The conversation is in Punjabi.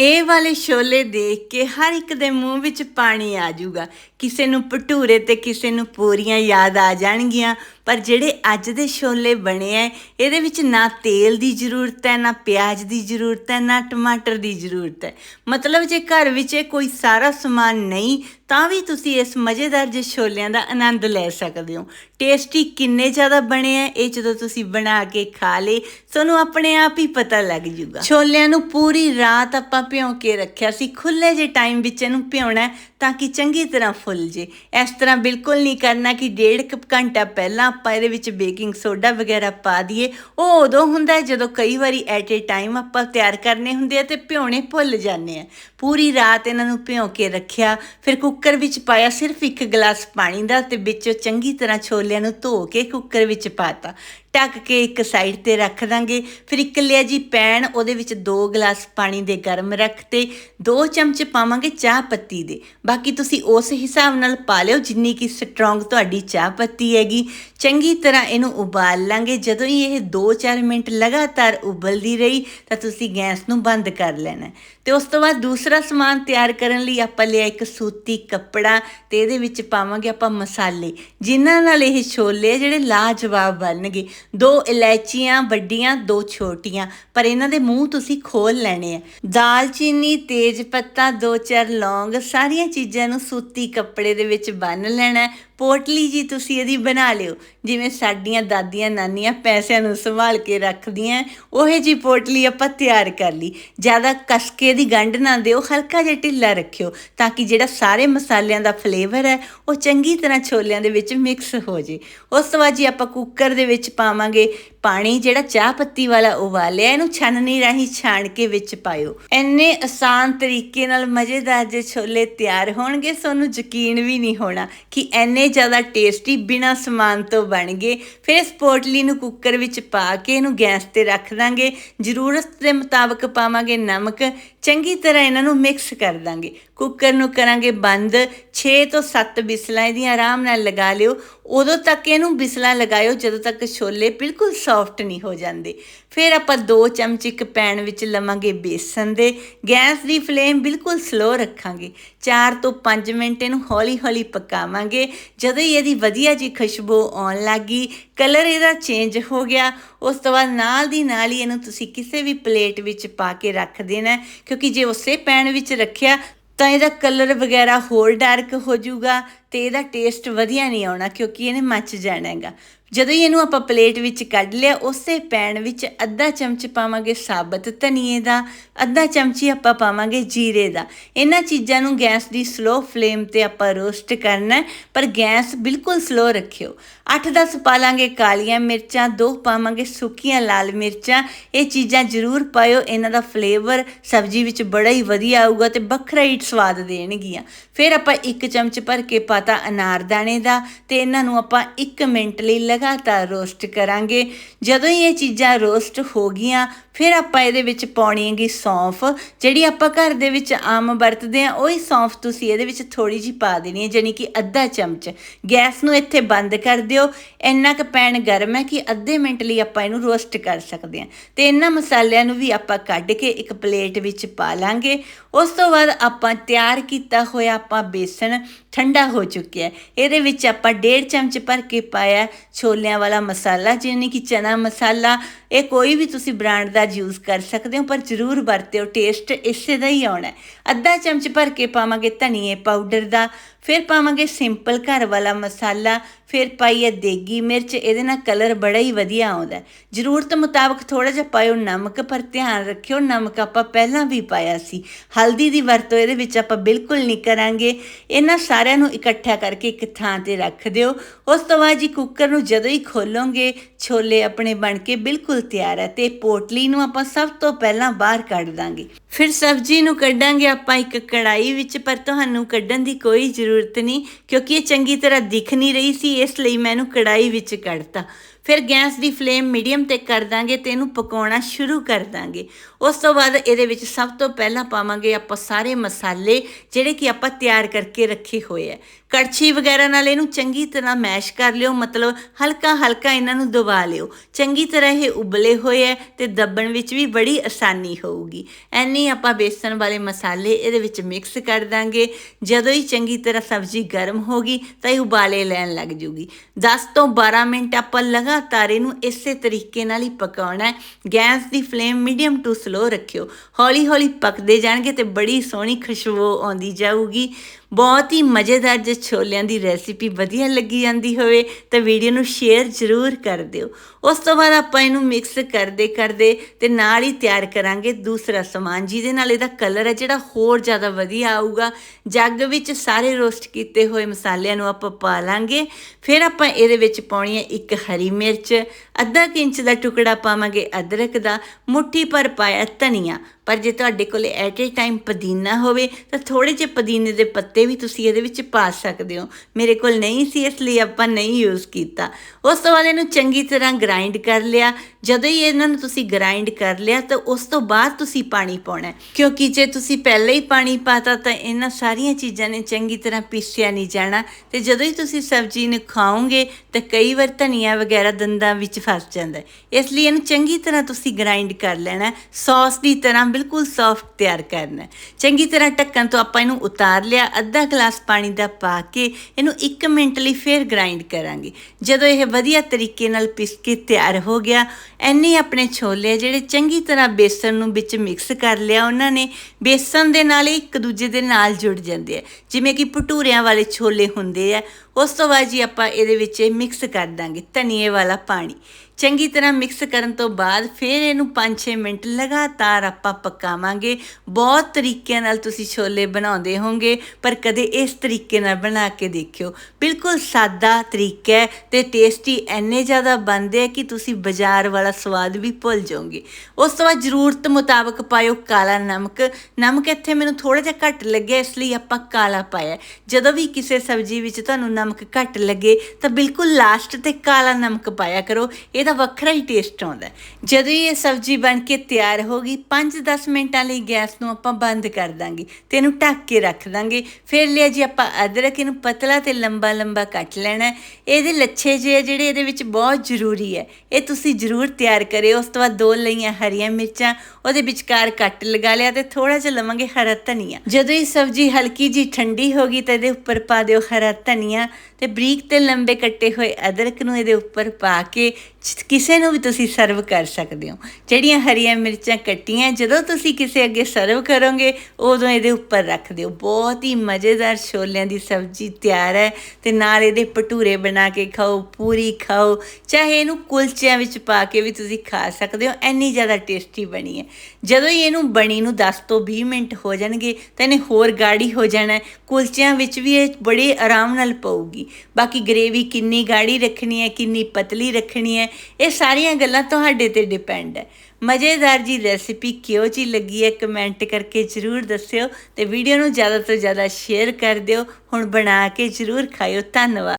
ਇਹ ਵਾਲੇ ਛੋਲੇ ਦੇਖ ਕੇ ਹਰ ਇੱਕ ਦੇ ਮੂੰਹ ਵਿੱਚ ਪਾਣੀ ਆ ਜਾਊਗਾ। ਕਿਸੇ ਨੂੰ ਭਟੂਰੇ ਤੇ ਕਿਸੇ ਨੂੰ ਪੂਰੀਆਂ ਯਾਦ ਆ ਜਾਣਗੀਆਂ। ਪਰ ਜਿਹੜੇ ਅੱਜ ਦੇ ਛੋਲੇ ਬਣੇ ਐ, ਇਹਦੇ ਵਿੱਚ ਨਾ ਤੇਲ ਦੀ ਜ਼ਰੂਰਤ ਹੈ ਨਾ ਪਿਆਜ਼ ਦੀ ਜ਼ਰੂਰਤ ਹੈ ਨਾ ਟਮਾਟਰ ਦੀ ਜ਼ਰੂਰਤ ਹੈ ਮਤਲਬ ਜੇ ਘਰ ਵਿੱਚ ਕੋਈ ਸਾਰਾ ਸਮਾਨ ਨਹੀਂ, ਤਾਂ ਵੀ ਤੁਸੀਂ ਇਸ ਮਜ਼ੇਦਾਰ ਜਿਹੇ ਛੋਲਿਆਂ ਦਾ ਆਨੰਦ ਲੈ ਸਕਦੇ ਹੋ। ਟੇਸਟੀ ਕਿੰਨੇ ਜ਼ਿਆਦਾ ਬਣੇ ਆ ਇਹ ਜਦੋਂ ਤੁਸੀਂ ਬਣਾ ਕੇ ਖਾ ਲੇ ਤੁਹਾਨੂੰ ਆਪਣੇ ਆਪ ਹੀ ਪਤਾ ਲੱਗ ਜੂਗਾ। ਛੋਲਿਆਂ ਨੂੰ ਪੂਰੀ ਰਾਤ ਆਪਾਂ ਭਿਉਂ ਕੇ ਰੱਖਿਆ ਸੀ ਖੁੱਲੇ ਜੇ ਟਾਈਮ ਵਿੱਚ ਇਹਨੂੰ ਭਿਉਣਾ ਤਾਂ ਕਿ ਚੰਗੀ ਤਰ੍ਹਾਂ ਫੁੱਲ ਜੇ। ਇਸ ਤਰ੍ਹਾਂ ਬਿਲਕੁਲ ਨਹੀਂ ਕਰਨਾ ਕਿ ਡੇਢ ਕੁ ਘੰਟਾ ਪਹਿਲਾਂ ਆਪਾਂ ਇਹਦੇ ਵਿੱਚ ਬੇਕਿੰਗ ਸੋਡਾ ਵਗੈਰਾ ਪਾ ਦਈਏ, ਉਹ ਉਦੋਂ ਹੁੰਦਾ ਜਦੋਂ ਕਈ ਵਾਰੀ ਐਟ ਏ ਟਾਈਮ ਆਪਾਂ ਤਿਆਰ ਕਰਨੇ ਹੁੰਦੇ ਆ ਤੇ ਭਿਉਣੇ ਭੁੱਲ ਜਾਂਦੇ ਆ। ਪੂਰੀ ਰਾਤ ਇਹਨਾਂ ਨੂੰ ਭਿਉਂ ਕੇ ਰੱਖਿਆ, ਫਿਰ ਕੁੱਕਰ ਵਿੱਚ ਪਾਇਆ ਸਿਰਫ ਇੱਕ ਗਲਾਸ ਪਾਣੀ ਦਾ ਤੇ ਵਿੱਚੋਂ ਚੰਗੀ ਤਰ੍ਹਾਂ ਛੋਲਿਆਂ ਨੂੰ ਧੋ ਕੇ ਕੁੱਕਰ ਵਿੱਚ ਪਾਤਾ। ਢੱਕ ਕੇ ਇੱਕ ਸਾਈਡ ਤੇ ਰੱਖ ਦਾਂਗੇ। ਫਿਰ ਇੱਕ ਲਿਆ ਜੀ ਪੈਨ, ਉਹਦੇ ਵਿੱਚ 2 ਗਲਾਸ ਪਾਣੀ ਦੇ ਗਰਮ ਰੱਖਤੇ 2 ਚਮਚ ਪਾਵਾਂਗੇ ਚਾਹ ਪੱਤੀ ਦੇ। ਬਾਕੀ ਤੁਸੀਂ ਉਸ ਹਿਸਾਬ ਨਾਲ ਪਾ ਲਿਓ ਜਿੰਨੀ ਕਿ ਸਟਰੋਂਗ ਤੁਹਾਡੀ ਚਾਹ ਪੱਤੀ ਹੈਗੀ। ਚੰਗੀ ਤਰ੍ਹਾਂ ਇਹਨੂੰ ਉਬਾਲ ਲਾਂਗੇ। ਜਦੋਂ ਹੀ ਇਹ 2-4 ਮਿੰਟ ਲਗਾਤਾਰ ਉਬਲਦੀ ਰਹੀ, ਤਾਂ ਤੁਸੀਂ ਗੈਸ ਨੂੰ ਬੰਦ ਕਰ ਲੈਣਾ ਹੈ। ਤੇ ਉਸ ਤੋਂ ਬਾਅਦ ਦੂਸਰਾ ਸਮਾਨ ਤਿਆਰ ਕਰਨ ਲਈ ਆਪਾਂ ਲਿਆ ਇੱਕ ਸੂਤੀ ਕੱਪੜਾ ਤੇ ਇਹਦੇ ਵਿੱਚ ਪਾਵਾਂਗੇ ਆਪਾਂ ਮਸਾਲੇ, ਜਿਨ੍ਹਾਂ ਨਾਲ ਇਹ ਛੋਲੇ ਜਿਹੜੇ ਲਾਜਵਾਬ ਬਣਨਗੇ। ਦੋ ਇਲਾਇਚੀਆਂ, ਵੱਡੀਆਂ, ਦੋ ਛੋਟੀਆਂ, ਪਰ ਇਹਨਾਂ ਦੇ ਮੂੰਹ ਤੁਸੀਂ ਖੋਲ ਲੈਣੇ ਆ। ਦਾਲਚੀਨੀ, ਤੇਜ ਪੱਤਾ, ਦੋ ਚਾਰ ਲੌਂਗ, ਸਾਰੀਆਂ ਚੀਜ਼ਾਂ ਨੂੰ ਸੂਤੀ ਕੱਪੜੇ ਦੇ ਵਿੱਚ ਬੰਨ ਲੈਣਾ ਪੋਟਲੀ ਜੀ, ਤੁਸੀਂ ਇਹਦੀ ਬਣਾ ਲਿਓ। ਜਿਵੇਂ ਸਾਡੀਆਂ ਦਾਦੀਆਂ ਨਾਨੀਆਂ ਪੈਸਿਆਂ ਨੂੰ ਸੰਭਾਲ ਕੇ ਰੱਖਦੀਆਂ, ਉਹੇ ਜੀ ਪੋਟਲੀ ਆਪਾਂ ਤਿਆਰ ਕਰ ਲਈ। ਜ਼ਿਆਦਾ ਕਸਕੇ ਦੀ ਗੰਢ ਨਾ ਦਿਓ। ਹਲਕਾ ਜਿਹਾ ਢਿੱਲਾ ਰੱਖਿਓ ਤਾਂ ਕਿ ਜਿਹੜਾ ਸਾਰੇ ਮਸਾਲਿਆਂ ਦਾ ਫਲੇਵਰ ਹੈ, ਉਹ ਚੰਗੀ ਤਰ੍ਹਾਂ ਛੋਲਿਆਂ ਦੇ ਵਿੱਚ ਮਿਕਸ ਹੋ ਜੇ। ਉਸ ਤੋਂ ਬਾਅਦ ਜੀ ਆਪਾਂ ਕੁੱਕਰ ਦੇ ਵਿੱਚ ਪਾਵਾਂਗੇ ਪਾਣੀ ਜਿਹੜਾ ਚਾਹ ਪੱਤੀ ਵਾਲਾ ਉਬਾਲਿਆ, ਇਹਨੂੰ ਛਾਨਣੀ ਰਾਹੀਂ ਛਾਣ ਕੇ ਵਿੱਚ ਪਾਇਓ। ਇੰਨੇ ਆਸਾਨ ਤਰੀਕੇ ਨਾਲ ਮਜ਼ੇਦਾਰ ਜੇ ਛੋਲੇ ਤਿਆਰ ਹੋਣਗੇ ਤੁਹਾਨੂੰ ਯਕੀਨ ਵੀ ਨਹੀਂ ਹੋਣਾ ਕਿ ਇੰਨੇ ਜ਼ਿਆਦਾ ਟੇਸਟੀ ਬਿਨਾ ਸਮਾਨ ਤੋਂ ਬਣ ਗਏ। ਫਿਰ ਇਸ ਪੋਟਲੀ ਨੂੰ ਕੁੱਕਰ ਵਿੱਚ ਪਾ ਕੇ ਇਹਨੂੰ ਗੈਸ ਤੇ ਰੱਖ ਦਾਂਗੇ। ਜ਼ਰੂਰਤ ਦੇ ਮੁਤਾਬਕ ਪਾਵਾਂਗੇ ਨਮਕ। ਚੰਗੀ ਤਰ੍ਹਾਂ ਇਹਨਾਂ ਨੂੰ ਮਿਕਸ ਕਰ ਦਾਂਗੇ। ਕੁੱਕਰ ਨੂੰ ਕਰਾਂਗੇ ਬੰਦ। 6 ਤੋਂ 7 ਬਿਸਲਾਂ ਇਹਦੀਆਂ ਆਰਾਮ ਨਾਲ ਲਗਾ ਲਿਓ। ਉਦੋਂ ਤੱਕ ਇਹਨੂੰ ਬਿਸਲਾਂ ਲਗਾਇਓ ਜਦੋਂ ਤੱਕ ਛੋਲੇ ਬਿਲਕੁਲ ਸੌਫਟ ਨਹੀਂ ਹੋ ਜਾਂਦੇ। ਫਿਰ ਆਪਾਂ 2 ਚਮਚ ਇੱਕ ਪੈਨ ਵਿੱਚ ਲਵਾਂਗੇ ਬੇਸਨ ਦੇ। ਗੈਸ ਦੀ ਫਲੇਮ ਬਿਲਕੁਲ ਸਲੋ ਰੱਖਾਂਗੇ। 4 ਤੋਂ 5 ਮਿੰਟ ਇਹਨੂੰ ਹੌਲੀ-ਹੌਲੀ ਪਕਾਵਾਂਗੇ। ਜਦੋਂ ਹੀ ਇਹਦੀ ਵਧੀਆ ਜੀ ਖੁਸ਼ਬੂ ਆਉਣ ਲੱਗੀ ਕਲਰ ਇਹਦਾ ਚੇਂਜ ਹੋ ਗਿਆ। ਉਸ ਤੋਂ ਬਾਅਦ ਨਾਲ ਦੀ ਨਾਲ ਹੀ ਇਹਨੂੰ ਤੁਸੀਂ ਕਿਸੇ ਵੀ ਪਲੇਟ ਵਿੱਚ ਪਾ ਕੇ ਰੱਖ ਦੇਣਾ ਕਿਉਂਕਿ ਜੇ ਉਸੇ ਪੈਨ ਵਿੱਚ ਰੱਖਿਆ ਤਾਂ ਇਹਦਾ ਕਲਰ ਵਗੈਰਾ ਹੋਰ ਡਾਰਕ ਹੋ ਜਾਊਗਾ ਤੇ ਇਹਦਾ ਟੇਸਟ ਵਧੀਆ ਨਹੀਂ ਆਉਣਾ ਕਿਉਂਕਿ ਇਹਨੇ ਮੱਚ ਜਾਣਾ ਹੈਗਾ। ਜਦੋਂ ਹੀ ਇਹਨੂੰ ਆਪਾਂ ਪਲੇਟ ਵਿੱਚ ਕੱਢ ਲਿਆ, ਉਸੇ ਪੈਨ ਵਿੱਚ ਅੱਧਾ ਚਮਚ ਪਾਵਾਂਗੇ ਸਾਬਤ ਧਨੀਏ ਦਾ, ਅੱਧਾ ਚਮਚੀ ਆਪਾਂ ਪਾਵਾਂਗੇ ਜੀਰੇ ਦਾ। ਇਹਨਾਂ ਚੀਜ਼ਾਂ ਨੂੰ ਗੈਸ ਦੀ ਸਲੋ ਫਲੇਮ ਤੇ ਆਪਾਂ ਰੋਸਟ ਕਰਨਾ ਪਰ ਗੈਸ ਬਿਲਕੁਲ ਸਲੋ ਰੱਖਿਓ। 8-10 ਪਾ ਲਾਂਗੇ ਕਾਲੀਆਂ ਮਿਰਚਾਂ, ਦੋ ਪਾਵਾਂਗੇ ਸੁੱਕੀਆਂ ਲਾਲ ਮਿਰਚਾਂ। ਇਹ ਚੀਜ਼ਾਂ ਜ਼ਰੂਰ ਪਾਇਓ, ਇਹਨਾਂ ਦਾ ਫਲੇਵਰ ਸਬਜ਼ੀ ਵਿੱਚ ਬੜਾ ਹੀ ਵਧੀਆ ਆਊਗਾ ਤੇ ਵੱਖਰਾ ਹੀ ਸਵਾਦ ਦੇਣਗੀਆਂ। ਫਿਰ ਆਪਾਂ ਇੱਕ ਚਮਚ ਭਰ ਕੇ ਪਾਤਾ ਅਨਾਰਦਾਣੇ ਦਾ ਤੇ ਇਹਨਾਂ ਨੂੰ ਆਪਾਂ 1 ਮਿੰਟ ਲਈ ਲਗਾਤਾਰ ਰੋਸਟ ਕਰਾਂਗੇ। ਜਦੋਂ ਹੀ ਇਹ ਚੀਜ਼ਾਂ ਰੋਸਟ ਹੋ ਗਈਆਂ ਫਿਰ ਆਪਾਂ ਇਹਦੇ ਵਿੱਚ ਪਾਉਣੀ ਹੈਗੀ ਸੌਂਫ, ਜਿਹੜੀ ਆਪਾਂ ਘਰ ਦੇ ਵਿੱਚ ਆਮ ਵਰਤਦੇ ਆ ਉਹੀ ਸੌਂਫ ਤੁਸੀਂ ਇਹਦੇ ਵਿੱਚ ਥੋੜੀ ਜਿਹੀ ਪਾ ਦੇਣੀ ਹੈ ਜਾਨੀ ਕਿ ਅੱਧਾ ਚਮਚ। ਗੈਸ ਨੂੰ ਇੱਥੇ ਬੰਦ ਕਰ ਦਿਓ। ਇੰਨਾ ਕੁ ਪੈਣ ਗਰਮ ਹੈ ਕਿ ਅੱਧੇ ਮਿੰਟ ਲਈ ਆਪਾਂ ਇਹਨੂੰ ਰੋਸਟ ਕਰ ਸਕਦੇ ਹਾਂ। ਤੇ ਇਹਨਾਂ ਮਸਾਲਿਆਂ ਨੂੰ ਵੀ ਆਪਾਂ ਕੱਢ ਕੇ ਇੱਕ ਪਲੇਟ ਵਿੱਚ ਪਾ ਲਾਂਗੇ। ਉਸ ਤੋਂ ਬਾਅਦ ਆਪਾਂ ਤਿਆਰ ਕੀਤਾ ਹੋਇਆ ਆਪਾਂ ਬੇਸਣ ਠੰਡਾ ਹੋ ਚੁੱਕਿਆ ਹੈ। ਇਹਦੇ ਵਿੱਚ ਆਪਾਂ ਡੇਢ ਚਮਚ ਭਰ ਕੇ ਪਾਇਆ ਛੋਲਿਆਂ ਵਾਲਾ ਮਸਾਲਾ ਜਿਵੇਂ ਕਿ ਚਨਾ ਮਸਾਲਾ ਇਹ ਕੋਈ ਵੀ ਤੁਸੀਂ ਬ੍ਰਾਂਡ ਦਾ ਯੂਜ਼ ਕਰ ਸਕਦੇ ਹੋ, ਪਰ ਜ਼ਰੂਰ ਵਰਤਿਓ ਟੇਸਟ ਇਸੇ ਦਾ ਹੀ ਆਉਣਾ ਅੱਧਾ ਚਮਚ ਭਰ ਕੇ ਪਾਵਾਂਗੇ ਧਨੀਏ ਪਾਊਡਰ ਦਾ ਫਿਰ ਪਾਵਾਂਗੇ ਸਿੰਪਲ ਘਰ ਵਾਲਾ ਮਸਾਲਾ, ਫਿਰ ਪਾਈਏ ਦੇਗੀ ਮਿਰਚ, ਇਹਦੇ ਨਾਲ ਕਲਰ ਬੜਾ ਹੀ ਵਧੀਆ ਆਉਂਦਾ ਜ਼ਰੂਰਤ ਮੁਤਾਬਕ ਥੋੜਾ ਜਿਹਾ ਪਾਇਓ ਨਮਕ, ਪਰ ਧਿਆਨ ਰੱਖਿਓ ਨਮਕ ਆਪਾਂ ਪਹਿਲਾਂ ਵੀ ਪਾਇਆ ਸੀ। ਹਲਦੀ ਦੀ ਵਰਤੋਂ ਇਹਦੇ ਵਿੱਚ ਆਪਾਂ ਬਿਲਕੁਲ ਨਹੀਂ ਕਰਾਂਗੇ। ਇਹਨਾਂ ਸਾਰਿਆਂ ਨੂੰ ਇਕੱਠਾ ਕਰਕੇ ਇੱਕ ਥਾਂ ਤੇ ਰੱਖ ਦਿਓ। ਉਸ ਤੋਂ ਬਾਅਦ ਜੀ ਕੁੱਕਰ ਨੂੰ ਜਦੋਂ ਹੀ ਖੋਲੋਗੇ, ਛੋਲੇ ਆਪਣੇ ਬਣ ਕੇ ਬਿਲਕੁਲ ਤਿਆਰ ਹੈ ਤੇ ਪੋਟਲੀ ਨੂੰ ਆਪਾਂ ਸਭ ਤੋਂ ਪਹਿਲਾਂ ਬਾਹਰ ਕੱਢ ਦਾਂਗੇ। ਫਿਰ ਸਬਜ਼ੀ ਨੂੰ ਕੱਢਾਂਗੇ ਆਪਾਂ ਇੱਕ ਕੜਾਈ ਵਿੱਚ, ਪਰ ਤੁਹਾਨੂੰ ਕੱਢਣ ਦੀ ਕੋਈ ਜ਼ਰੂਰਤ ਨਹੀਂ, ਕਿਉਂਕਿ ਇਹ ਚੰਗੀ ਤਰ੍ਹਾਂ ਦਿਖ ਨਹੀਂ ਰਹੀ ਸੀ, ਇਸ ਲਈ ਮੈਂ ਇਹਨੂੰ ਕੜਾਈ ਵਿੱਚ ਕੱਢਤਾ। ਫਿਰ ਗੈਸ ਦੀ ਫਲੇਮ ਮੀਡੀਅਮ ਤੇ ਕਰ ਦਾਂਗੇ ਤੇ ਇਹਨੂੰ ਪਕਾਉਣਾ ਸ਼ੁਰੂ ਕਰ ਦਾਂਗੇ। ਉਸ ਤੋਂ ਬਾਅਦ ਇਹਦੇ ਵਿੱਚ ਸਭ ਤੋਂ ਪਹਿਲਾਂ ਪਾਵਾਂਗੇ ਆਪਾਂ ਸਾਰੇ ਮਸਾਲੇ, ਜਿਹੜੇ ਕਿ ਆਪਾਂ ਤਿਆਰ ਕਰਕੇ ਰੱਖੇ ਹੋਏ ਆ। ਕੜਛੀ ਵਗੈਰਾ ਨਾਲ ਇਹਨੂੰ ਚੰਗੀ ਤਰ੍ਹਾਂ ਮੈਸ਼ ਕਰ ਲਿਓ, ਮਤਲਬ ਹਲਕਾ ਹਲਕਾ ਇਹਨਾਂ ਨੂੰ ਦਬਾ ਲਿਓ। ਚੰਗੀ ਤਰ੍ਹਾਂ ਇਹ ਉਬਲੇ ਹੋਏ ਹੈ ਤੇ ਦੱਬਣ ਵਿੱਚ ਵੀ ਬੜੀ ਆਸਾਨੀ ਹੋਊਗੀ। ਐਨੀ ਆਪਾਂ ਬੇਸਣ ਵਾਲੇ ਮਸਾਲੇ ਇਹਦੇ ਵਿੱਚ ਮਿਕਸ ਕਰ ਦਾਂਗੇ। ਜਦੋਂ ਹੀ ਚੰਗੀ ਤਰ੍ਹਾਂ ਸਬਜ਼ੀ ਗਰਮ ਹੋਗੀ ਤਾਂ ਇਹ ਉਬਾਲੇ ਲੈਣ ਲੱਗ ਜੂਗੀ। 10 ਤੋਂ 12 ਮਿੰਟ ਆਪਾਂ ਲਗਾਤਾਰ ਇਹਨੂੰ ਇਸੇ ਤਰੀਕੇ ਨਾਲ ਹੀ ਪਕਾਉਣਾ ਹੈ। ਗੈਸ ਦੀ ਫਲੇਮ ਮੀਡੀਅਮ ਟੂ ਸਲੋ ਰੱਖਿਓ। ਹੌਲੀ ਹੌਲੀ ਪੱਕਦੇ ਜਾਣਗੇ ਤੇ ਬੜੀ ਸੋਹਣੀ ਖੁਸ਼ਬੂ ਆਉਂਦੀ ਜਾਊਗੀ। ਬਹੁਤ ਹੀ ਮਜ਼ੇਦਾਰ ਜੇ ਛੋਲਿਆਂ ਦੀ ਰੈਸਿਪੀ ਵਧੀਆ ਲੱਗੀ ਜਾਂਦੀ ਹੋਵੇ, ਤਾਂ ਵੀਡੀਓ ਨੂੰ ਸ਼ੇਅਰ ਜ਼ਰੂਰ ਕਰ ਦਿਓ। ਉਸ ਤੋਂ ਬਾਅਦ ਆਪਾਂ ਇਹਨੂੰ ਮਿਕਸ ਕਰਦੇ ਕਰਦੇ ਤੇ ਨਾਲ ਹੀ ਤਿਆਰ ਕਰਾਂਗੇ ਦੂਸਰਾ ਸਮਾਨ, ਜਿਹਦੇ ਨਾਲ ਇਹਦਾ ਕਲਰ ਹੈ ਜਿਹੜਾ ਹੋਰ ਜ਼ਿਆਦਾ ਵਧੀਆ ਆਊਗਾ। ਜੱਗ ਵਿੱਚ ਸਾਰੇ ਰੋਸਟ ਕੀਤੇ ਹੋਏ ਮਸਾਲਿਆਂ ਨੂੰ ਆਪਾਂ ਪਾ ਲਾਂਗੇ। ਫਿਰ ਆਪਾਂ ਇਹਦੇ ਵਿੱਚ ਪਾਉਣੀ ਹੈ ਇੱਕ ਹਰੀ ਮਿਰਚ ਅੱਧਾ ਕੁ ਇੰਚ ਦਾ ਟੁਕੜਾ ਪਾਵਾਂਗੇ ਅਦਰਕ ਦਾ, ਮੁੱਠੀ ਭਰ ਪਾਇਆ ਧਨੀਆ। ਪਰ ਜੇ ਤੁਹਾਡੇ ਕੋਲੇ ਐਟ ਏ ਟਾਈਮ ਪੁਦੀਨਾ ਹੋਵੇ, ਤਾਂ ਥੋੜੇ ਜਿਹੇ ਪੁਦੀਨੇ ਦੇ ਪੱਤੇ ਵੀ ਤੁਸੀਂ ਇਹਦੇ ਵਿੱਚ ਪਾ ਸਕਦੇ ਹੋ। ਮੇਰੇ ਕੋਲ ਨਹੀਂ ਸੀ, ਇਸ ਲਈ ਆਪਾਂ ਨਹੀਂ ਯੂਜ਼ ਕੀਤਾ। ਉਸ ਤੋਂ ਬਾਅਦ ਇਹਨੂੰ ਚੰਗੀ ਤਰ੍ਹਾਂ ਗ੍ਰਾਈਂਡ ਕਰ ਲਿਆ। ਜਦੋਂ ਹੀ ਇਹਨਾਂ ਨੂੰ ਤੁਸੀਂ ਗ੍ਰਾਈਂਡ ਕਰ ਲਿਆ ਤਾਂ ਉਸ ਤੋਂ ਬਾਅਦ ਤੁਸੀਂ ਪਾਣੀ ਪਾਉਣਾ ਕਿਉਂਕਿ ਜੇ ਤੁਸੀਂ ਪਹਿਲਾਂ ਹੀ ਪਾਣੀ ਪਾਤਾ ਤਾਂ ਇਹਨਾਂ ਸਾਰੀਆਂ ਚੀਜ਼ਾਂ ਨੇ ਚੰਗੀ ਤਰ੍ਹਾਂ ਪੀਸਿਆ ਨਹੀਂ ਜਾਣਾ। ਤੇ ਜਦੋਂ ਹੀ ਤੁਸੀਂ ਸਬਜ਼ੀ ਨੂੰ ਖਾਓਗੇ ਤਾਂ ਕਈ ਵਾਰ ਧਨੀਆ ਵਗੈਰਾ ਦੰਦਾਂ ਵਿੱਚ ਫਸ ਜਾਂਦਾ ਇਸ ਲਈ ਇਹਨੂੰ ਚੰਗੀ ਤਰ੍ਹਾਂ ਤੁਸੀਂ ਗ੍ਰਾਈਂਡ ਕਰ ਲੈਣਾ ਸੌਸ ਦੀ ਤਰ੍ਹਾਂ ਬਿਲਕੁਲ ਸੌਫਟ ਤਿਆਰ ਕਰਨਾ ਚੰਗੀ ਤਰ੍ਹਾਂ ਢੱਕਣ ਤੋਂ ਆਪਾਂ ਇਹਨੂੰ ਉਤਾਰ ਲਿਆ, ਅੱਧਾ ਗਲਾਸ ਪਾਣੀ ਦਾ ਪਾ ਕੇ ਇਹਨੂੰ 1 ਮਿੰਟ ਲਈ ਫੇਰ ਗ੍ਰਾਈਂਡ ਕਰਾਂਗੇ। ਜਦੋਂ ਇਹ ਵਧੀਆ ਤਰੀਕੇ ਨਾਲ ਪਿਸ ਕੇ ਤਿਆਰ ਹੋ ਗਿਆ ਐਨੇ ਆਪਣੇ ਛੋਲੇ ਜਿਹੜੇ ਚੰਗੀ ਤਰ੍ਹਾਂ ਬੇਸਣ ਨੂੰ ਵਿੱਚ ਮਿਕਸ ਕਰ ਲਿਆ, ਉਹਨਾਂ ਨੇ ਬੇਸਣ ਦੇ ਨਾਲ ਇਹ ਇੱਕ ਦੂਜੇ ਦੇ ਨਾਲ ਜੁੜ ਜਾਂਦੇ ਆ। ਜਿਵੇਂ ਕਿ ਭਟੂਰਿਆਂ ਵਾਲੇ ਛੋਲੇ ਹੁੰਦੇ ਆ ਉਸ ਤੋਂ ਬਾਅਦ ਜੀ ਆਪਾਂ ਇਹਦੇ ਵਿੱਚ ਮਿਕਸ ਕਰ ਦਾਂਗੇ ਧਨੀਏ ਵਾਲਾ ਪਾਣੀ। ਚੰਗੀ ਤਰ੍ਹਾਂ ਮਿਕਸ ਕਰਨ ਤੋਂ ਬਾਅਦ ਫਿਰ ਇਹਨੂੰ 5-6 ਮਿੰਟ ਲਗਾਤਾਰ ਆਪਾਂ ਪਕਾਵਾਂਗੇ। ਬਹੁਤ ਤਰੀਕਿਆਂ ਨਾਲ ਤੁਸੀਂ ਛੋਲੇ ਬਣਾਉਂਦੇ ਹੋਵੋਗੇ, ਪਰ ਕਦੇ ਇਸ ਤਰੀਕੇ ਨਾਲ ਬਣਾ ਕੇ ਦੇਖਿਓ। ਬਿਲਕੁਲ ਸਾਦਾ ਤਰੀਕਾ ਹੈ ਤੇ ਟੇਸਟੀ ਐਨੇ ਜ਼ਿਆਦਾ ਬਣਦੇ ਆ ਕਿ ਤੁਸੀਂ ਬਾਜ਼ਾਰ ਵਾਲਾ ਸਵਾਦ ਵੀ ਭੁੱਲ ਜਾਓਗੇ। ਉਸ ਤੋਂ ਬਾਅਦ ਜ਼ਰੂਰਤ ਮੁਤਾਬਕ ਪਾਇਓ ਕਾਲਾ ਨਮਕ। ਨਮਕ ਇੱਥੇ ਮੈਨੂੰ ਥੋੜਾ ਜਿਹਾ ਘੱਟ ਲੱਗਿਆ, ਇਸ ਲਈ ਆਪਾਂ ਕਾਲਾ ਪਾਇਆ। ਜਦੋਂ ਵੀ ਕਿਸੇ ਸਬਜ਼ੀ ਵਿੱਚ ਤੁਹਾਨੂੰ ਨਮਕ ਨਮਕ ਘੱਟ ਲੱਗੇ ਤਾਂ ਬਿਲਕੁਲ ਲਾਸਟ ਤੇ ਕਾਲਾ ਨਮਕ ਪਾਇਆ ਕਰੋ, ਇਹਦਾ ਵੱਖਰਾ ਹੀ ਟੇਸਟ ਆਉਂਦਾ ਜਦੋਂ ਹੀ ਇਹ ਸਬਜ਼ੀ ਬਣ ਕੇ ਤਿਆਰ ਹੋ ਗਈ 5-10 ਮਿੰਟਾਂ ਲਈ ਗੈਸ ਨੂੰ ਆਪਾਂ ਬੰਦ ਕਰ ਦਾਂਗੇ ਤੇ ਇਹਨੂੰ ਢੱਕ ਕੇ ਰੱਖ ਦਾਂਗੇ। ਫਿਰ ਲਿਆ ਜੀ ਆਪਾਂ ਅਦਰਕ, ਇਹਨੂੰ ਪਤਲਾ ਤੇ ਲੰਬਾ ਲੰਬਾ ਕੱਟ ਲੈਣਾ ਇਹਦੇ ਲੱਛੇ ਜਿਹੇ ਆ ਜਿਹੜੇ ਇਹਦੇ ਵਿੱਚ ਬਹੁਤ ਜ਼ਰੂਰੀ ਹੈ। ਇਹ ਤੁਸੀਂ ਜ਼ਰੂਰ ਤਿਆਰ ਕਰਿਓ। ਉਸ ਤੋਂ ਬਾਅਦ ਦੋ ਲਈਆਂ ਹਰੀਆਂ ਮਿਰਚਾਂ, ਉਹਦੇ ਵਿਚਕਾਰ ਕੱਟ ਲਗਾ ਲਿਆ ਤੇ ਥੋੜਾ ਜਿਹਾ ਲਵਾਂਗੇ ਹਰਾ ਧਨੀਆ। ਜਦੋਂ ਇਹ ਸਬਜ਼ੀ ਹਲਕੀ ਜੀ ਠੰਡੀ ਹੋ ਗਈ ਤਾਂ ਇਹਦੇ ਉੱਪਰ ਪਾ ਦਿਓ ਹਰਾ ਧਨੀਆ। ਤੇ ਬਰੀਕ ਤੇ ਲੰਬੇ ਕੱਟੇ ਹੋਏ ਅਦਰਕ ਨੂੰ ਇਹਦੇ ਉੱਪਰ ਪਾ ਕੇ ਕਿਸੇ ਨੂੰ ਵੀ ਤੁਸੀਂ ਸਰਵ ਕਰ ਸਕਦੇ ਹੋ। ਜਿਹੜੀਆਂ ਹਰੀਆਂ ਮਿਰਚਾਂ ਕੱਟੀਆਂ, ਜਦੋਂ ਤੁਸੀਂ ਕਿਸੇ ਅੱਗੇ ਸਰਵ ਕਰੋਗੇ, ਉਦੋਂ ਇਹਦੇ ਉੱਪਰ ਰੱਖ ਦਿਓ। ਬਹੁਤ ਹੀ ਮਜ਼ੇਦਾਰ ਛੋਲਿਆਂ ਦੀ ਸਬਜ਼ੀ ਤਿਆਰ ਹੈ ਤੇ ਨਾਲ ਇਹਦੇ ਭਟੂਰੇ ਬਣਾ ਕੇ ਖਾਓ, ਪੂਰੀ ਖਾਓ। ਚਾਹੇ ਇਹਨੂੰ ਕੁਲਚਿਆਂ ਵਿੱਚ ਪਾ ਕੇ ਵੀ ਤੁਸੀਂ ਖਾ ਸਕਦੇ ਹੋ ਐਨੀ ਜ਼ਿਆਦਾ ਟੇਸਟੀ ਬਣੀ ਹੈ। ਜਦੋਂ ਹੀ ਇਹਨੂੰ ਬਣੀ ਨੂੰ 10 ਤੋਂ 20 ਮਿੰਟ ਹੋ ਜਾਣਗੇ, ਤਾਂ ਇਹਨੇ ਹੋਰ ਗਾੜੀ ਹੋ ਜਾਣਾ ਕੁਲਚਿਆਂ ਵਿੱਚ ਵੀ ਇਹ ਬੜੇ ਆਰਾਮ ਨਾਲ ਪਊਗੀ। ਬਾਕੀ ਗ੍ਰੇਵੀ ਕਿੰਨੀ ਗਾੜੀ ਰੱਖਣੀ ਹੈ, ਕਿੰਨੀ ਪਤਲੀ ਰੱਖਣੀ ਹੈ ਇਹ ਸਾਰੀਆਂ ਗੱਲਾਂ ਤੁਹਾਡੇ ਤੇ ਡਿਪੈਂਡ ਹੈ। ਮਜ਼ੇਦਾਰ ਜੀ ਰੈਸਿਪੀ ਕਿਉਂ ਜੀ ਲੱਗੀ ਹੈ ਕਮੈਂਟ ਕਰਕੇ ਜ਼ਰੂਰ ਦੱਸਿਓ ਤੇ ਵੀਡੀਓ ਨੂੰ ਜ਼ਿਆਦਾ ਤੋਂ ਜ਼ਿਆਦਾ ਸ਼ੇਅਰ ਕਰ ਦਿਓ। ਹੁਣ ਬਣਾ ਕੇ ਜ਼ਰੂਰ ਖਾਇਓ। ਧੰਨਵਾਦ।